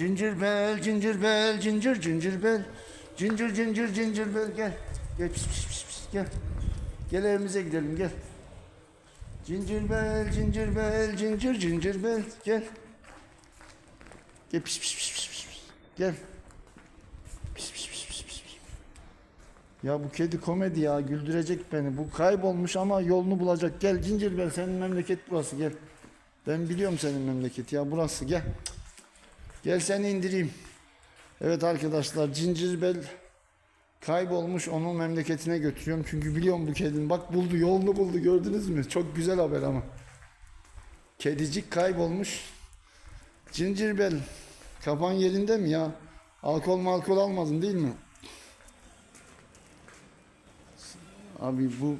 Cincir bel, cincir bel, cincir, cincir bel. Cincir, cincir, cincir bel gel. Gel pis pis pis pis gel. Gel evimize gidelim gel. Cincir bel, cincir bel, cincir, cincir bel gel. Gel pis pis pis pis pis. Gel. Pis pis pis pis pis. Ya bu kedi komedi ya güldürecek beni. Bu kaybolmuş ama yolunu bulacak. Gel cincir bel senin memleket burası gel. Ben biliyorum senin memleketi ya burası gel. Gel seni indireyim. Evet arkadaşlar Cincirbel kaybolmuş onun memleketine götürüyorum. Çünkü biliyorum bu kedinin. Bak buldu yolunu buldu gördünüz mü? Çok güzel haber ama. Kedicik kaybolmuş. Cincirbel kafan yerinde mi ya? Alkol malkol almadın değil mi? Abi bu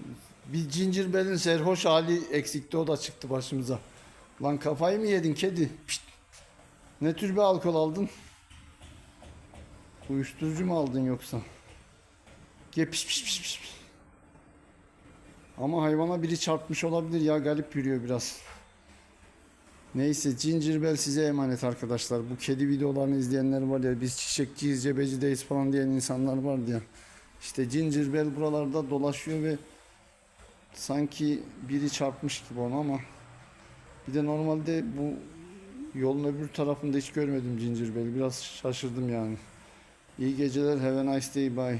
bir Cincirbel'in serhoş hali eksikti o da çıktı başımıza. Lan kafayı mı yedin kedi? Pişt. Ne tür bir alkol aldın? Uyuşturucu mu aldın yoksa? Gel piş piş piş piş. Ama hayvana biri çarpmış olabilir ya garip yürüyor biraz. Neyse Cincirbel size emanet arkadaşlar. Bu kedi videolarını izleyenler var ya biz çiçekçiyiz cebecideyiz falan diyen insanlar var ya. İşte Cincirbel buralarda dolaşıyor ve sanki biri çarpmış gibi onu ama bir de normalde bu yolun öbür tarafında hiç görmedim Cincirbel'i. Biraz şaşırdım yani. İyi geceler. Have a nice day. Bye.